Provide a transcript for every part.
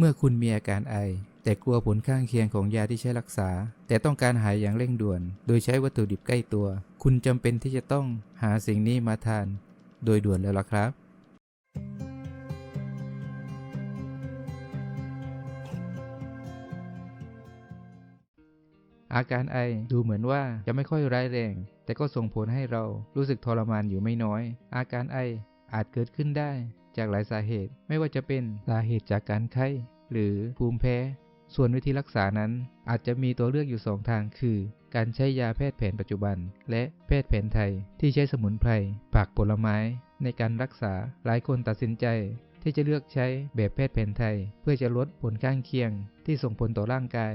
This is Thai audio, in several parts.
เมื่อคุณมีอาการไอ แต่กลัวผลข้างเคียงของยาที่ใช้รักษา แต่ต้องการหายอย่างเร่งด่วน โดยใช้วัตถุดิบใกล้ตัว คุณจำเป็นที่จะต้องหาสิ่งนี้มาทาน โดยด่วนแล้วล่ะครับ อาการไอดูเหมือนว่าจะไม่ค่อยร้ายแรง แต่ก็ส่งผลให้เรารู้สึกทรมานอยู่ไม่น้อย อาการไออาจเกิดขึ้นได้ จากหลายสาเหตุ ไม่ว่าจะเป็นสาเหตุจากการไข้ หรือภูมิแพ้ ส่วนวิธีรักษานั้น อาจจะมีตัวเลือกอยู่สองทาง คือ การใช้ยาแพทย์แผนปัจจุบัน และแพทย์แผนไทย ที่ใช้สมุนไพรผักผลไม้ ในการรักษาหลายคนตัดสินใจ ที่จะเลือกใช้แบบแพทย์แผนไทย เพื่อจะลดผลข้างเคียง ที่ส่งผลต่อร่างกาย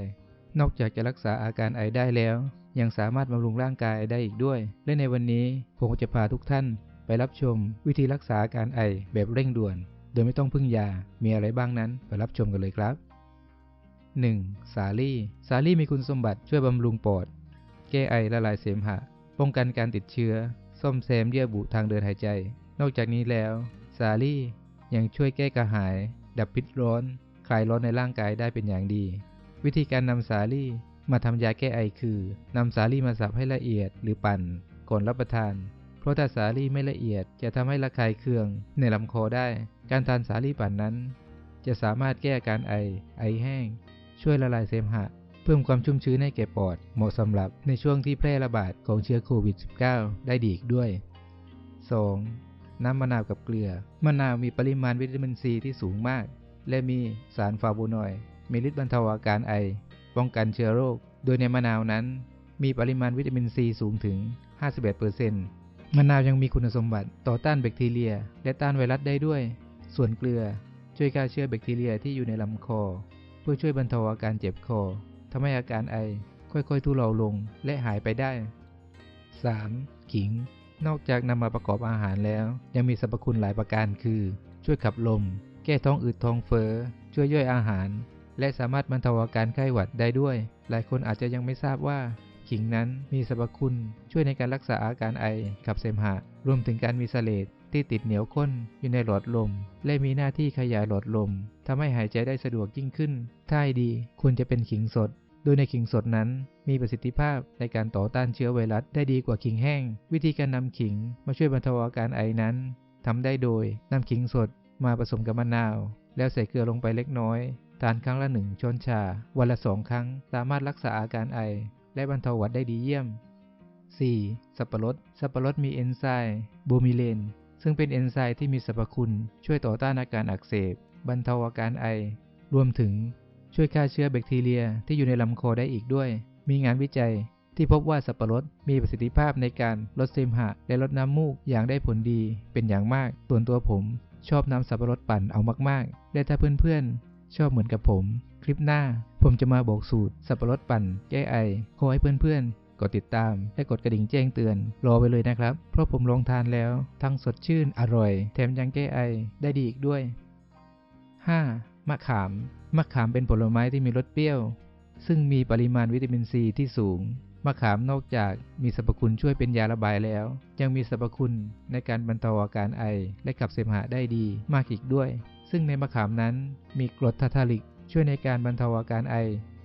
นอกจากจะรักษาอาการไอได้แล้ว ยังสามารถบำรุงร่างกายได้อีกด้วย และในวันนี้ผมจะพาทุกท่าน ไปรับชมวิธีรักษาการไอแบบเร่งด่วน โดยไม่ต้องพึ่งยา มีอะไรบ้างนั้น ไปรับชมกันเลยครับ 1. สาลี่ สาลี่มีคุณสมบัติช่วยบำรุงปอด แก้ไอละลายเสมหะ ป้องกันการติดเชื้อ ซ่อมแซมเยื่อบุทางเดินหายใจ นอกจากนี้แล้ว สาลี่ยังช่วยแก้กระหาย ดับพิษร้อน คลายร้อนในร่างกายได้เป็นอย่างดี วิธีการนำสาลี่มาทำยาแก้ไอคือนำสาลี่มาสับให้ละเอียดหรือปั่นก่อนรับประทาน เพราะถ้าสาลี่ไม่ละเอียดจะทำให้ระคายเคืองในลำคอได้ การทานสาลี่ปั่นนั้น จะสามารถแก้อาการไอ ไอแห้ง ช่วยละลายเสมหะ เพิ่มความชุ่มชื้นให้แก่ปอด เหมาะสำหรับในช่วงที่แพร่ระบาดของเชื้อโควิด -19 ได้ดีอีกด้วย 2. น้ำมะนาวกับเกลือ มะนาวมีปริมาณวิตามินซีที่สูงมาก และมีสารฟลาโวนอยด์มีฤทธิ์บรรเทาอาการไอ ป้องกันเชื้อโรค โดยในมะนาวนั้น มีปริมาณวิตามินซีสูงถึง 51% มะนาวยังมีคุณสมบัติต่อต้านแบคทีเรีย และต้านไวรัสได้ด้วย ส่วนเกลือช่วยฆ่าเชื้อแบคทีเรียที่อยู่ในลำคอ เพื่อช่วยบรรเทาอาการเจ็บคอทำให้อาการไอค่อยๆทุเลาลงและหายไปได้ 3. ขิง นอกจากนำมาประกอบอาหารแล้ว ยังมีสรรพคุณหลายประการคือ ช่วยขับลม แก้ท้องอืดท้องเฟ้อช่วยย่อยอาหาร และสามารถบรรเทาอาการไข้หวัดได้ด้วย หลายคนอาจจะยังไม่ทราบว่า ขิงนั้นมีสรรพคุณช่วยในการรักษาอาการไอขับเสมหะ รวมถึงการมีเสลดที่ติดเหนียวข้นอยู่ในหลอดลม และมีหน้าที่ขยายหลอดลมทำให้หายใจได้สะดวกยิ่งขึ้น ถ้าดีควรจะเป็นขิงสด โดยในขิงสดนั้น มีประสิทธิภาพในการต่อต้านเชื้อไวรัสได้ดีกว่าขิงแห้ง วิธีการนำขิงมาช่วยบรรเทาอาการไอนั้นทำได้โดยนำขิงสดมาผสมกับมะนาว แล้วใส่เกลือลงไปเล็กน้อย ทานครั้งละหนึ่งช้อนชา วันละสองครั้ง สามารถรักษาอาการไอ และบรรเทาหวัดได้ดีเยี่ยม 4. สับปะรด สับปะรดมีเอนไซม์โบมิเลน ซึ่งเป็นเอนไซม์ที่มีสรรพคุณ ช่วยต่อต้านอาการอักเสบ บรรเทาอาการไอ รวมถึงช่วยฆ่าเชื้อแบคทีเรียที่อยู่ในลำคอได้อีกด้วย มีงานวิจัยที่พบว่าสับปะรดมีประสิทธิภาพในการลดเสมหะ และลดน้ำมูกอย่างได้ผลดีเป็นอย่างมาก ส่วนตัวผมชอบน้ำสับปะรดปั่นเอามากๆ และถ้าเพื่อนๆ ชอบเหมือนกับผม คลิปหน้า ผมจะมาบอกสูตร สับปะรดปั่น แก้ไอ ขอให้เพื่อนๆ กดติดตาม และกดกระดิ่งแจ้งเตือน รอไปเลยนะครับ เพราะผมลองทานแล้ว ทั้งสดชื่นอร่อย แถมยังแก้ไอได้ดีอีกด้วย 5. มะขาม มะขามเป็นผลไม้ที่มีรสเปรี้ยว ซึ่งมีปริมาณวิตามินซีที่สูง มะขามนอกจากมีสรรพคุณช่วยเป็นยาระบายแล้ว ยังมีสรรพคุณในการบรรเทาอาการไอ และขับเสมหะได้ดีมากอีกด้วย ซึ่งในมะขามนั้นมีกรดทาทาลิก ช่วยในการบรรเทาอาการไอ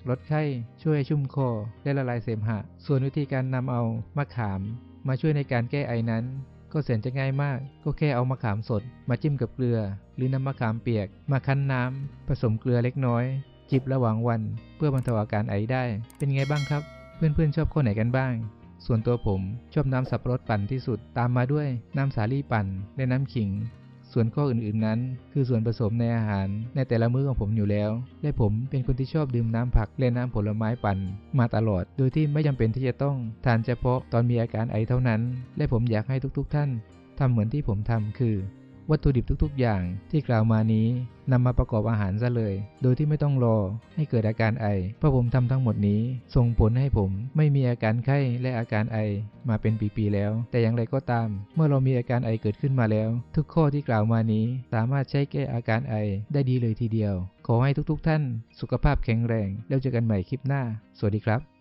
ลดไข้ ช่วยชุ่มคอ และละลายเสมหะ ส่วนวิธีการนำเอามะขาม มาช่วยในการแก้ไอนั้น ก็แสนจะง่ายมาก ก็แค่เอามะขามสด มาจิ้มกับเกลือ หรือนำมะขามเปียก มาคั้นน้ำผสมเกลือเล็กน้อย จิบระหว่างวันเพื่อบรรเทาอาการไอได้ เป็นไงบ้างครับ เพื่อนๆชอบข้อไหนกันบ้างส่วนตัวผมชอบน้ำสับปะรดปั่นที่สุดตามมาด้วยน้ำสาลี่ปั่น และน้ำขิง ส่วนข้ออื่นๆนั้น คือส่วนผสมในอาหารในแต่ละมื้อของผมอยู่แล้ว และผมเป็นคนที่ชอบดื่มน้ำผักและน้ำผลไม้ปั่นมาตลอด โดยที่ไม่จำเป็นที่จะต้องทานเฉพาะตอนมีอาการไอเท่านั้น และผมอยากให้ทุกๆ ท่านทำเหมือนที่ผมทำคือ วัตถุดิบทุกๆ อย่างที่กล่าวมานี้นำมาประกอบอาหารซะเลย โดยที่ไม่ต้องรอให้เกิดอาการไอ เพราะผมทำทั้งหมดนี้ ส่งผลให้ผมไม่มีอาการไข้และอาการไอมาเป็นปีๆแล้ว แต่อย่างไรก็ตาม เมื่อเรามีอาการไอเกิดขึ้นมาแล้ว ทุกข้อที่กล่าวมานี้สามารถใช้แก้อาการไอได้ดีเลยทีเดียว ขอให้ทุกๆ ท่าน สุขภาพแข็งแรง แล้วเจอกันใหม่คลิปหน้า สวัสดีครับ